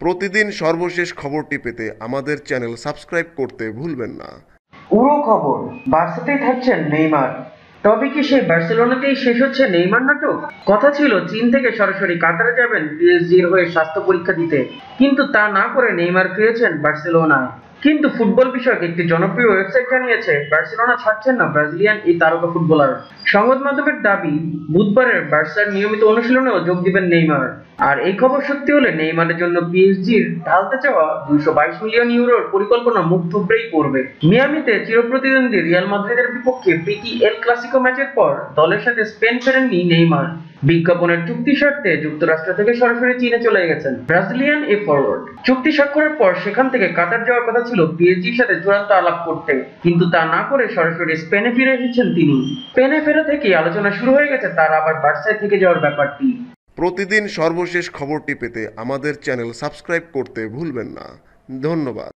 প্রতিদিন সর্বশেষ খবরটি পেতে আমাদের চ্যানেল সাবস্ক্রাইব করতে ভুলবেন না। পুরো খবর বার্সাতেই থাকছেন নেইমার। তবে কি সেই বার্সেলোনাতেই শেষ হচ্ছে নেইমার নাটক? কথা ছিল চীন থেকে সরাসরি কাতারে যাবেন পিএসজির হয়ে স্বাস্থ্য পরীক্ষা দিতে। কিন্তু তা না করে নেইমার ফিরেছেন বার্সেলোনায়। কিন্তু ফুটবল বিষয়ক একটি জনপ্রিয় ওয়েবসাইট জানিয়েছে, বার্সেলোনা ছাড়ছেন না ব্রাজিলিয়ান এই তারকা ফুটবলার। সংবাদ মাধ্যমের দাবি, বুধবারের বার্সার নিয়মিত অনুশীলনেও যোগ দিবেন নেইমার। আর এই খবর সত্যি হলে নেইমারের জন্য পিএসজির ঢালতে চাওয়া দুইশো বাইশ মিলিয়ন ইউরোর পরিকল্পনা মুখ থুবড়েই পড়বে। মিয়ামিতে চিরপ্রতিদ্বন্দ্বী রিয়াল মাদ্রিদের বিপক্ষে প্রীতি এল ক্লাসিকো ম্যাচের পর দলের সাথে স্পেন ফেরেননি নেইমার। বিজ্ঞাপনের চুক্তি স্বার্থে যুক্তরাষ্ট্র থেকে সরাসরি চীনে চলে গেছেন ব্রাজিলিয়ান এ ফরওয়ার্ড। চুক্তি স্বাক্ষরের পর সেখান থেকে কাতার যাওয়ার কথা ছিল পিএসজির সাথে চূড়ান্ত আলাপ করতে, কিন্তু তা না করে সরাসরি স্পেনে ফিরে এসেছেন তিনি। স্পেনে ফেরা থেকে আলোচনা শুরু হয়ে গেছে তার আবার বার্সায় থেকে যাওয়ার ব্যাপারটি। প্রতিদিন সর্বশেষ খবরটি পেতে আমাদের চ্যানেল সাবস্ক্রাইব করতে ভুলবেন না। ধন্যবাদ।